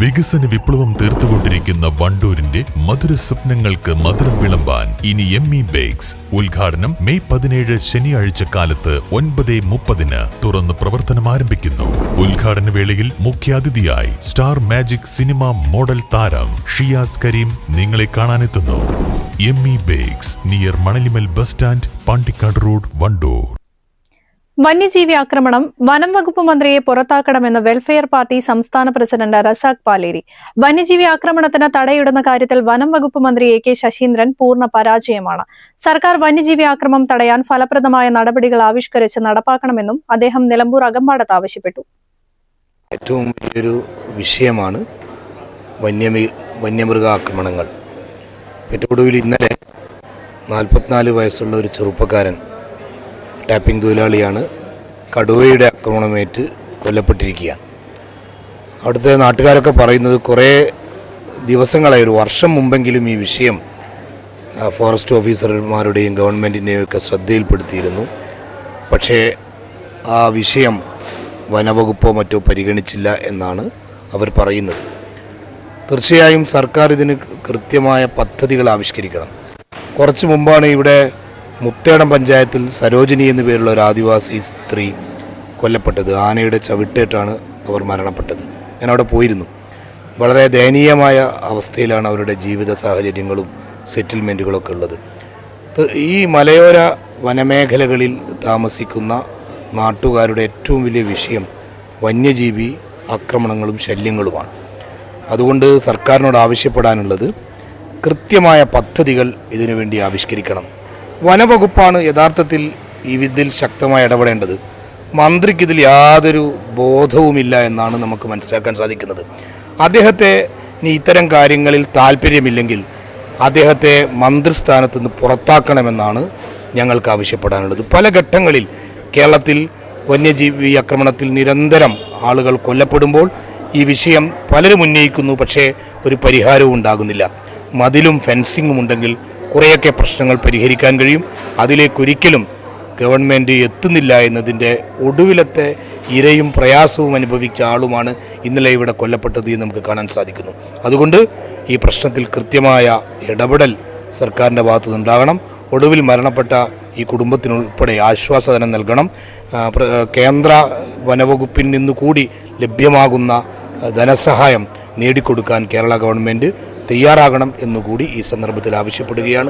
വികസന വിപ്ലവം തീർത്തുകൊണ്ടിരിക്കുന്ന വണ്ടൂരിന്റെ മധുര സ്വപ്നങ്ങൾക്ക് മധുരം വിളമ്പാൻ ഇനി എം ഇ ബേക്സ് ഉദ്ഘാടനം മെയ് പതിനേഴ് ശനിയാഴ്ച കാലത്ത് ഒൻപത് മുപ്പതിന് തുറന്ന് പ്രവർത്തനം ആരംഭിക്കുന്നു. ഉദ്ഘാടന വേളയിൽ മുഖ്യാതിഥിയായി സ്റ്റാർ മാജിക് സിനിമ മോഡൽ താരം ഷിയാസ് കരീം നിങ്ങളെ കാണാനെത്തുന്നു. M E Bakes near Manalimal bus stand Pandikkad road Wandoor. വന്യജീവി ആക്രമണം വനം വകുപ്പ് മന്ത്രിയെ പുറത്താക്കണമെന്ന് വെൽഫെയർ പാർട്ടി സംസ്ഥാന പ്രസിഡന്റ് റസാഖ് പാലേരി. വന്യജീവി ആക്രമണത്തിന് തടയിടുന്ന കാര്യത്തിൽ വനം വകുപ്പ് മന്ത്രി എ കെ ശശീന്ദ്രൻ പൂർണ പരാജയമാണ്. സർക്കാർ വന്യജീവി ആക്രമണം തടയാൻ ഫലപ്രദമായ നടപടികൾ ആവിഷ്കരിച്ച് നടപ്പാക്കണമെന്നും അദ്ദേഹം നിലമ്പൂർ അകമ്പാടത്ത് ആവശ്യപ്പെട്ടു. ഏറ്റവും വലിയൊരു വിഷയമാണ് വന്യമി വന്യമൃഗാക്രമണങ്ങൾ. ഏറ്റവും ഇന്നലെ നാൽപ്പത്തിനാല് വയസ്സുള്ള ഒരു ചെറുപ്പക്കാരൻ ടാപ്പിംഗ് തൊഴിലാളിയാണ്. കടുവയുടെ ആക്രമണമേറ്റ് കൊല്ലപ്പെട്ടിരിക്കുകയാണ്. അവിടുത്തെ നാട്ടുകാരൊക്കെ പറയുന്നത് കുറേ ദിവസങ്ങളായി ഒരു വർഷം മുമ്പെങ്കിലും ഈ വിഷയം ഫോറസ്റ്റ് ഓഫീസർമാരുടെയും ഗവൺമെന്റിന്റെയും ഒക്കെ ശ്രദ്ധയിൽപ്പെടുത്തിയിരുന്നു. പക്ഷേ ആ വിഷയം വനവകുപ്പോ മറ്റോ പരിഗണിച്ചില്ല എന്നാണ് അവർ പറയുന്നത്. തീർച്ചയായും സർക്കാർ ഇതിന് കൃത്യമായ പദ്ധതികൾ ആവിഷ്കരിക്കണം. കുറച്ച് മുമ്പാണ് ഇവിടെ മുത്തേടം പഞ്ചായത്തിൽ സരോജിനി എന്നു പേരുള്ള ഒരു ആദിവാസി സ്ത്രീ കൊല്ലപ്പെട്ടത്. ആനയുടെ ചവിട്ടേറ്റാണ് അവർ മരണപ്പെട്ടത്. ഞാൻ അവിടെ പോയിരുന്നു. വളരെ ദയനീയമായ അവസ്ഥയിലാണ് അവരുടെ ജീവിത സാഹചര്യങ്ങളും സെറ്റിൽമെന്റുകളൊക്കെ ഉള്ളത്. ഈ മലയോര വനമേഖലകളിൽ താമസിക്കുന്ന നാട്ടുകാരുടെ ഏറ്റവും വലിയ വിഷയം വന്യജീവി ആക്രമണങ്ങളും ശല്യങ്ങളുമാണ്. അതുകൊണ്ട് സർക്കാരിനോട് ആവശ്യപ്പെടാനുള്ളത് കൃത്യമായ പദ്ധതികൾ ഇതിനുവേണ്ടി ആവിഷ്കരിക്കണം. വനവകുപ്പാണ് യഥാർത്ഥത്തിൽ ഈ ഇതിൽ ശക്തമായി ഇടപെടേണ്ടത്. മന്ത്രിക്ക് ഇതിൽ യാതൊരു ബോധവുമില്ല എന്നാണ് നമുക്ക് മനസ്സിലാക്കാൻ സാധിക്കുന്നത്. അദ്ദേഹത്തെ ഇനി ഇത്തരം കാര്യങ്ങളിൽ താല്പര്യമില്ലെങ്കിൽ അദ്ദേഹത്തെ മന്ത്രിസ്ഥാനത്ത് നിന്ന് പുറത്താക്കണമെന്നാണ് ഞങ്ങൾക്ക് ആവശ്യപ്പെടാനുള്ളത്. പല ഘട്ടങ്ങളിൽ കേരളത്തിൽ വന്യജീവി ആക്രമണത്തിൽ നിരന്തരം ആളുകൾ കൊല്ലപ്പെടുമ്പോൾ ഈ വിഷയം പലരും ഉന്നയിക്കുന്നു പക്ഷേ ഒരു പരിഹാരവും ഉണ്ടാകുന്നില്ല. മതിലും ഫെൻസിങ്ങും ഉണ്ടെങ്കിൽ കുറേയൊക്കെ പ്രശ്നങ്ങൾ പരിഹരിക്കാൻ കഴിയും. അതിലേക്കൊരിക്കലും ഗവൺമെന്റ് എത്തുന്നില്ല എന്നതിന്റെ ഒടുവിലത്തെ ഇരയും പ്രയാസവും അനുഭവിച്ച ആളുമാണ് ഇന്നലെ ഇവിടെ കൊല്ലപ്പെട്ടത് എന്ന് നമുക്ക് കാണാൻ സാധിക്കുന്നു. അതുകൊണ്ട് ഈ പ്രശ്നത്തിൽ കൃത്യമായ ഇടപെടൽ സർക്കാരിന്റെ ഭാഗത്തു നിന്നുണ്ടാകണം ഒടുവിൽ മരണപ്പെട്ട ഈ കുടുംബത്തിനുൾപ്പെടെ ആശ്വാസധനം നൽകണം. കേന്ദ്ര വനവകുപ്പിൽ നിന്ന് കൂടി ലഭ്യമാകുന്ന ധനസഹായം നേടിക്കൊടുക്കാൻ കേരള ഗവൺമെന്റ് തയ്യാറാകണം എന്നുകൂടി ഈ സന്ദർഭത്തിൽ ആവശ്യപ്പെടുകയാണ്.